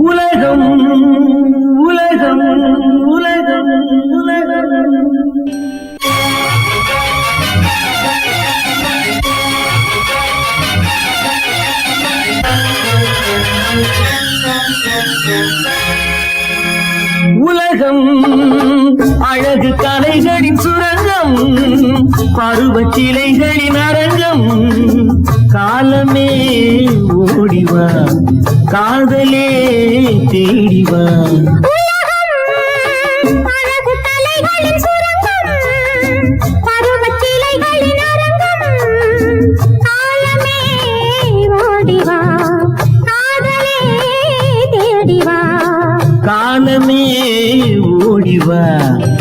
உலகம் உலகம் உலகம் உலகம் Thank you. உலகம். அழகு கலைகளின் சுரங்கம் பருவ சிலைகளின் அரங்கம். காலமே ஓடிவா காதலே தேடிவா காலமே Wow.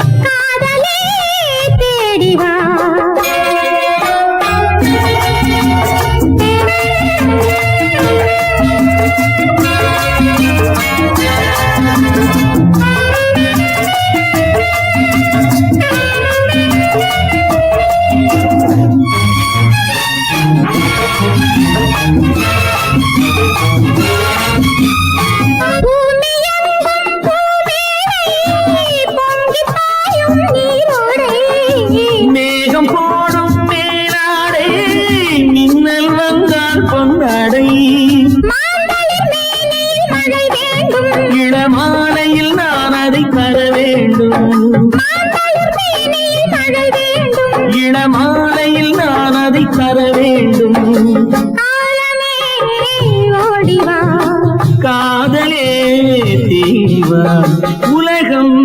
இறைவா உலகம்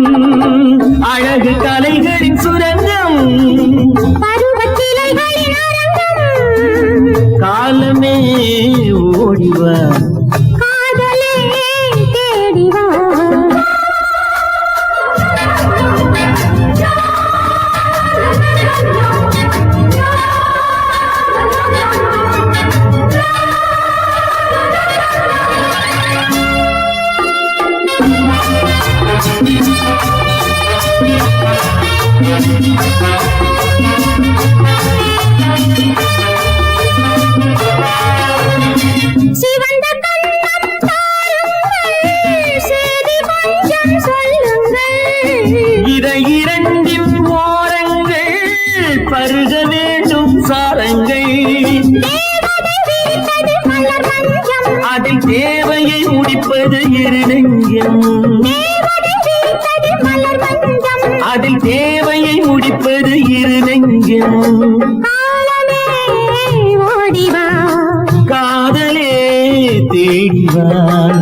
அழகு கலைகளின் சுரங்கம். காலமே ஓடிவா. தேடிவாள்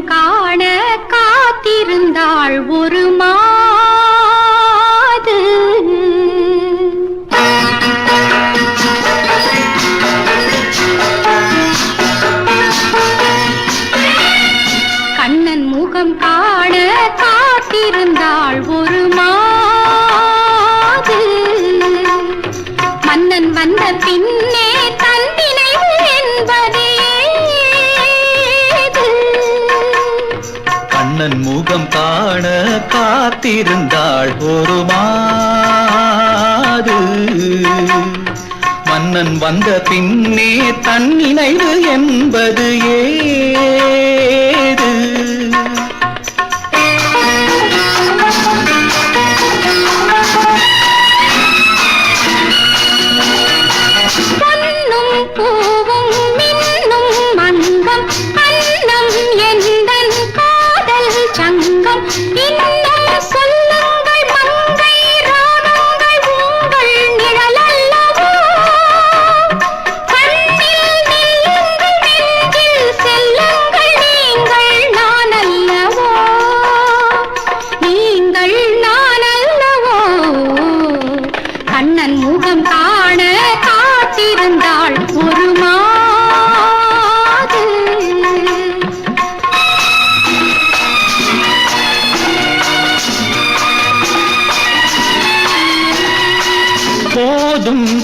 காண காத்திருந்தாள் ஒரு காத்திருந்தாள் ஒரு மாறு மன்னன் வந்த பின்னே தன் நினைவு என்பது ஏ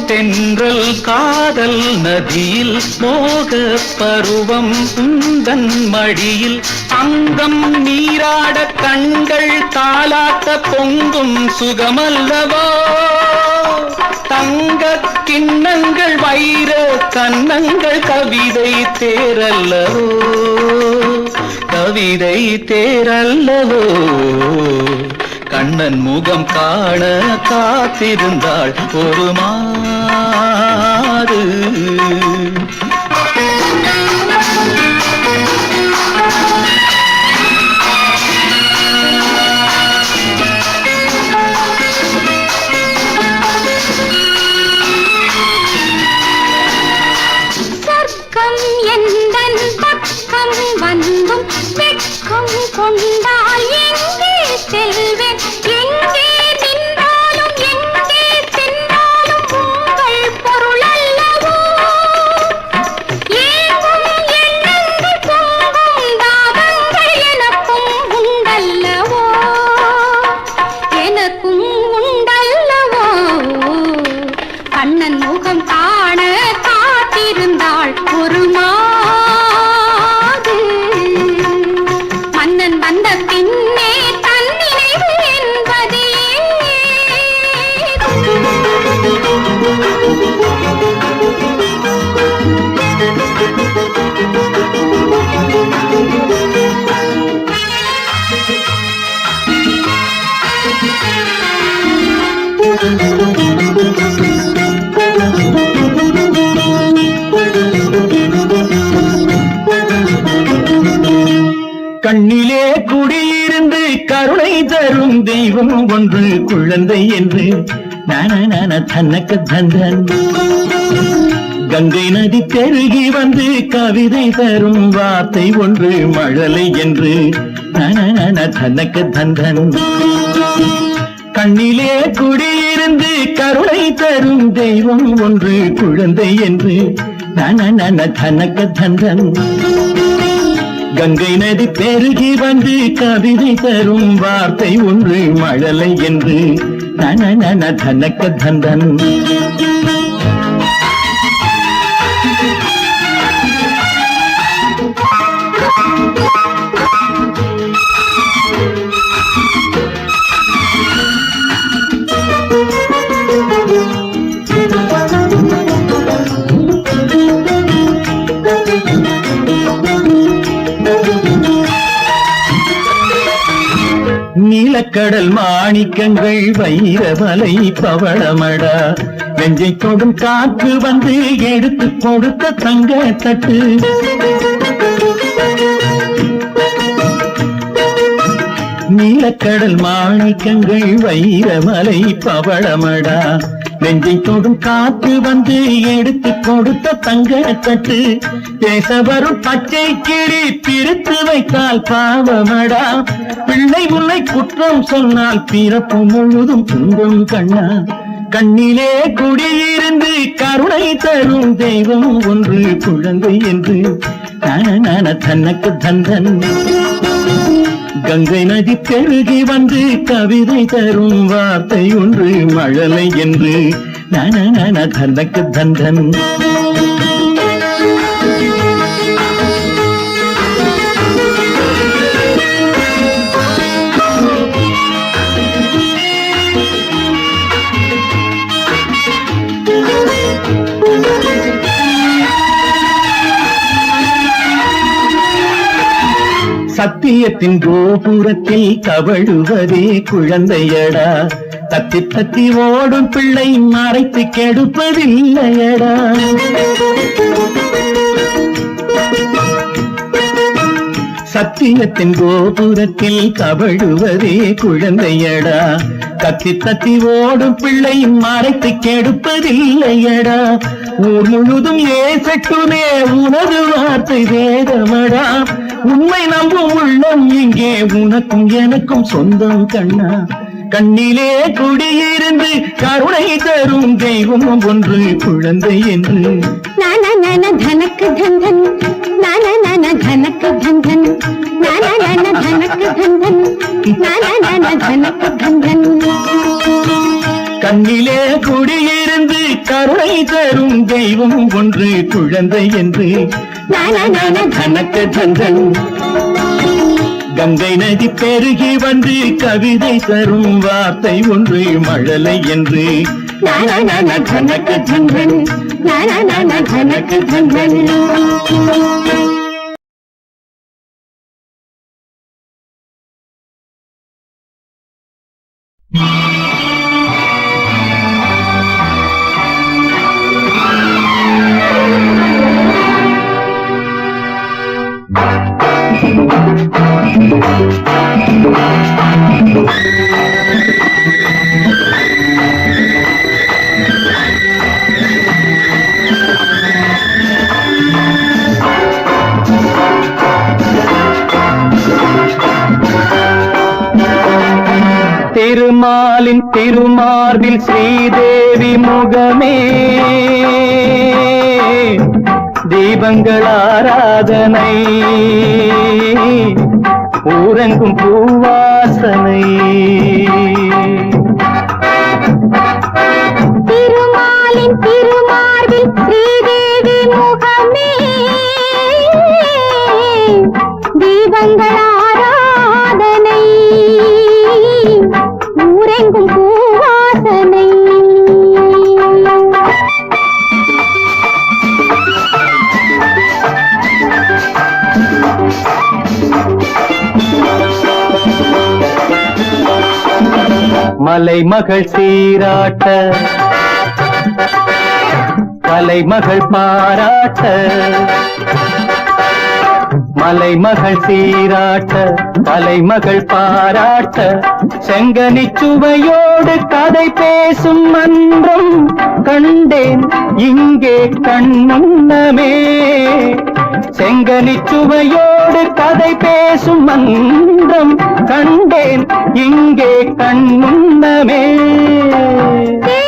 தென்றல் காதல் நதியில் மோக பருவம் தன் மடியில் அங்கம் நீராட கண்கள் தாளாட்ட பொங்கும் சுகமல்லவோ? தங்க கிண்ணங்கள் வைர கன்னங்கள் கவிதை தேரல்லவோ? கவிதை தேரல்லவோ? கண்ணன் முகம் காண காத்திருந்தாள் ஒரு மா ஆறு தெய்வம் ஒன்று குழந்தை என்று. நான நான தன்னக்க தந்தன். கங்கை நதி பெருகி வந்து கவிதை தரும் வார்த்தை ஒன்று மழலை என்று. நான தன்னக்க தந்தன். கண்ணிலே குடியிருந்து கருணை தரும் தெய்வம் ஒன்று குழந்தை என்று. நான நான தனக்க தந்தன். கங்கை நதி பெருகி வந்து கவிதை தரும் வார்த்தை ஒன்று மழலை என்று. நன தனக்க தந்தன். நீலக்கடல் மாணிக்கங்கள் வைரமலை பவளமடா. நெஞ்சை தொடும் காற்று வந்து எடுத்து கொடுத்த தங்க தட்டு. நீலக்கடல் மாணிக்கங்கள் வைரமலை பவளமடா. நெஞ்சை தொடும் காத்து வந்து எடுத்து கொடுத்த தங்க தட்டு பேச வரும் பச்சை கிளி பிரித்து வைத்தால் பாவமடா. பிள்ளை உன்னை குற்றம் சொன்னால் பிறப்பு முழுதும் துன்பம் கண்ணா. கண்ணிலே குடியிருந்து கருணை தரும் தெய்வம் ஒன்று குழந்தை என்று. நான தனக்கு தந்தன். கங்கை நதி பெருகி வந்து கவிதை தரும் வார்த்தை ஒன்று மழலை என்று. நான நான தந்தன். சத்தியத்தின் கோபுரத்தில் தவழுவதே குழந்தையடா. தத்தி தத்தி ஓடும் பிள்ளை மறைத்து கெடுப்பதில்லையடா. சத்தியத்தின் கோபுரத்தில் தவழுவதே குழந்தையடா. கத்தி தத்தி ஓடும் பிள்ளை மறைத்து கெடுப்பதில்லையடா. ஊர் முழுதும் ஏசட்டுமே உனது வார்த்தை வேதமடா. உண்மை நம்பும் உள்ளம் இங்கே உனக்கும் எனக்கும் சொந்தம் கண்ணா. கண்ணிலே குடியிருந்து கருணை தரும் தெய்வம் ஒன்று குழந்தை என்று. நான நான தனக்கு தந்தன் நான நான தனக்கு தந்தன் நான நான தனக்கு தந்தன் நான நான தனக்கு தந்தன் கண்ணிலே குடியிருந்து கருணை தரும் தெய்வம் ஒன்று குழந்தை என்று. நான தந்தன். கங்கை நதி பெருகி வந்து கவிதை தரும் வார்த்தை ஒன்று மழலை என்று. நான நான தனக்கு தந்தன் நான தந்தன். திருமாலின் திருமார்பில் ஸ்ரீதேவி முகமே. தீபங்கள் ஆராதனை. ஊரங்கும் பூவாசனை. திருமாலின் திருமார்பில் ஸ்ரீதேவி முகமே. தீபங்கள் மலைமகள் சீராட்ட கலைமகள் பாராட்ட மலைமகள் சீராட்ட தலைமகள் பாராட்ட. செங்கனி சுவையோடு கதை பேசும் மன்றம் கண்டேன் இங்கே கண்முன்னமே செங்கனி சுவையோடு கதை பேசும் மந்திரம் கண்டேன் இங்கே கண்முன்னமே தேர்ந்த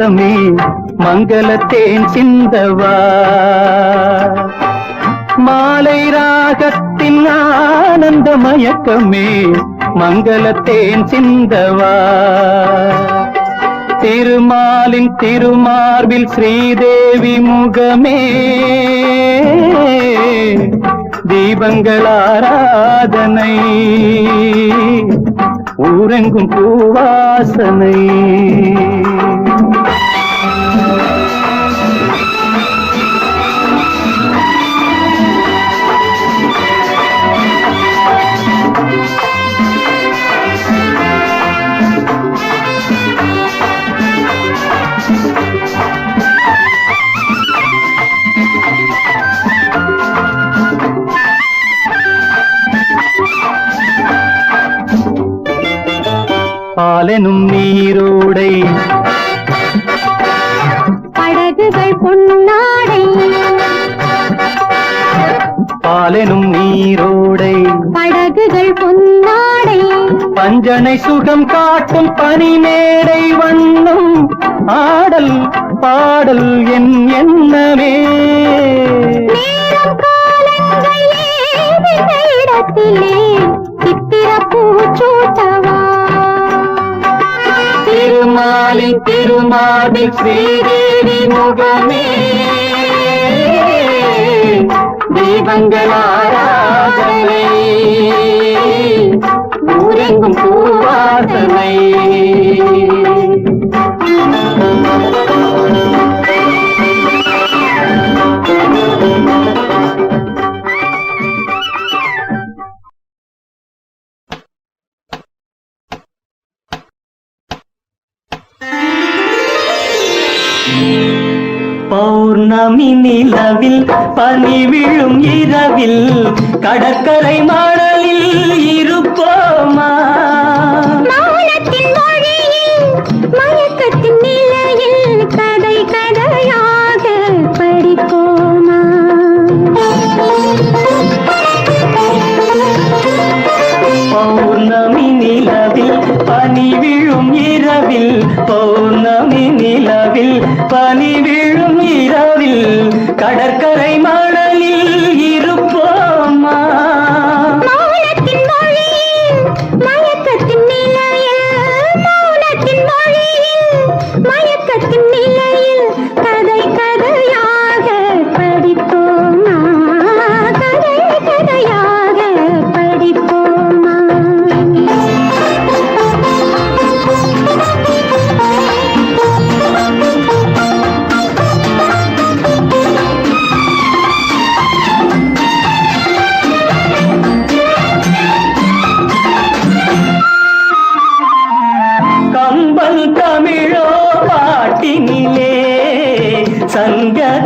மயக்கமே மங்களத்தேன் சிந்தவா. மாலை ராகத்தின் ஆனந்த மயக்கமே மங்களத்தேன் சிந்தவா. திருமாலின் திருமார்பில் ஸ்ரீதேவி முகமே தீபங்களாராதனை ஊரெங்கும் பூவாசனை. பாலெனும் நீரோடை. படகுகள் பொன்னாடை. பாலெனும் நீரோடை. படகுகள் பொன்னாடை. பஞ்சனை சுகம் காட்டும் பனிமேடை வண்ணம். ஆடல் பாடல் என் எண்ணமே. நேரம் காலங்கள் ஏதின திருமாலி திருமாதி ஸ்ரீதேவி முகமே. தீபங்கள் இரவில் கடற்கரை மணலில் இருப்போமா? பௌர்ணமி நிலவில் பனி விழும் இரவில் பௌர்ணமி நிலவில் பனி விழும் இரவில் கடற்கரை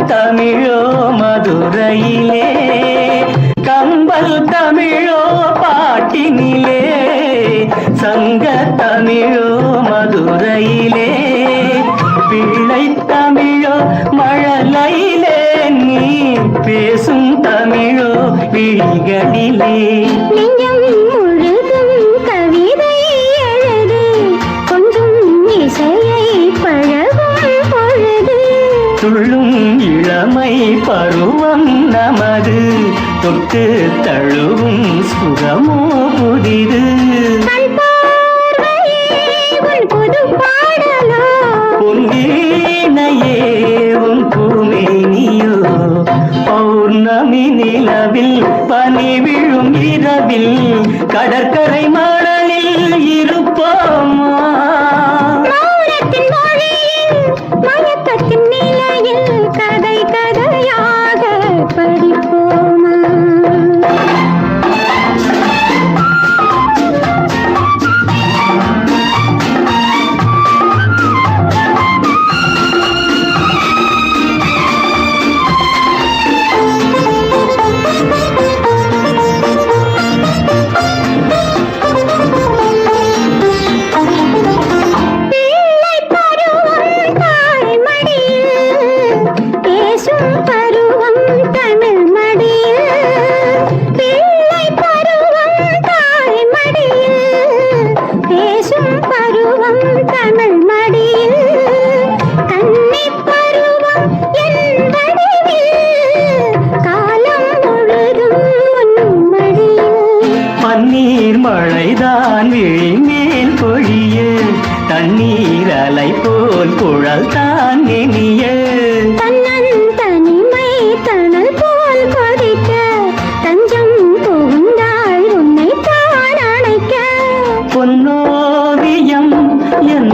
தமிழோ மதுரையிலே கம்பல் தமிழோ பாட்டினிலே சங்க தமிழோ தொட்டு தழுவும் சுகமோ?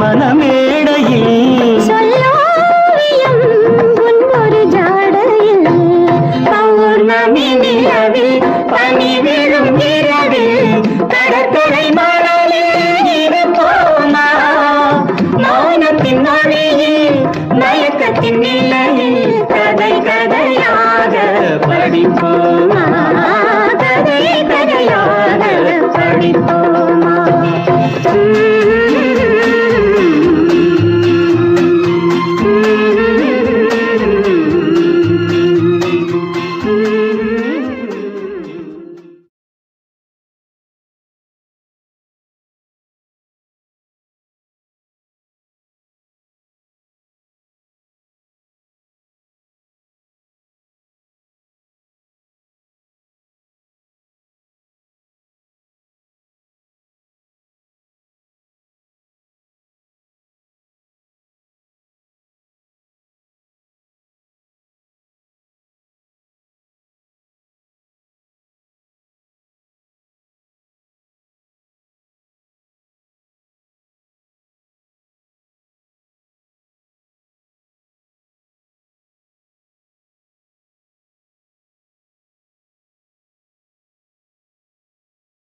మనమే